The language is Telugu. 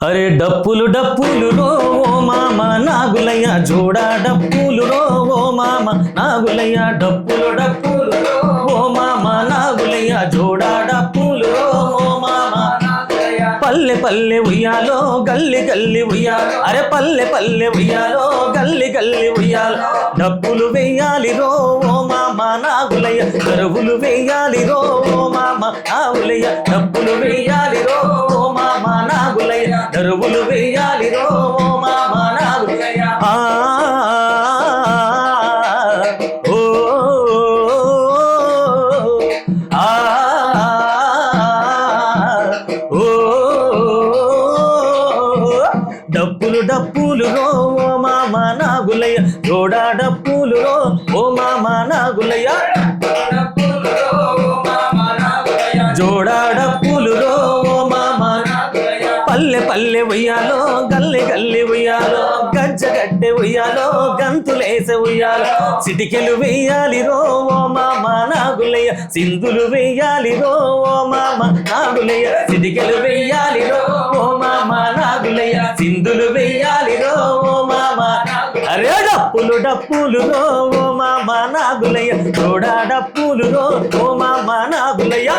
అరే డప్పులు డప్పులు రో ఓ మామ నాగులయ్య జోడా డప్పులు రో ఓ మామ నాగులయ్య డప్పులు డప్పులు ఓ మామ నాగులయ్య జోడా డప్పులు రో ఓ మామ. పల్లె పల్లె ఉయ్యాలో గల్లి గల్లి ఉయ్యాలో. అరే పల్లె పల్లె ఉయ్యాలో గల్లి గల్లి ఉయ్యాలో. డప్పులు వెయ్యాలి రో ఓ మామ నాగులయ్య. కరువులు వెయ్యాలి రో ఓ మామ నాగులయ్య. డప్పులు వెయ్యాలి రో. ఆ, ఓ, డప్పులు డప్పులు ఓ మామ నాగులయ్య జోడా డప్పులు రో ఓ మామ నాగులయ్య జోడా గల్లె ఉయ్యాలో గల్లె గల్లె ఉయ్యాలో గజ్జ గడ్డె ఉయ్యాలో గంతులేసే ఉయ్యాలో. సిటికెలు వెయ్యాలి రో ఓ మామ నాగులయ్య. సింధులు వెయ్యాలి రో ఓ మామ నాగులయ్య. సిటికెలు వెయ్యాలి రో ఓ మామ నాగులయ్య. సింధులు వెయ్యాలి రో ఓ మామ అరే డప్పులు డప్పులు రో ఓ మామ నాగులయ్య. తోడా డప్పులు రో ఓ మామ నాగులయ్య.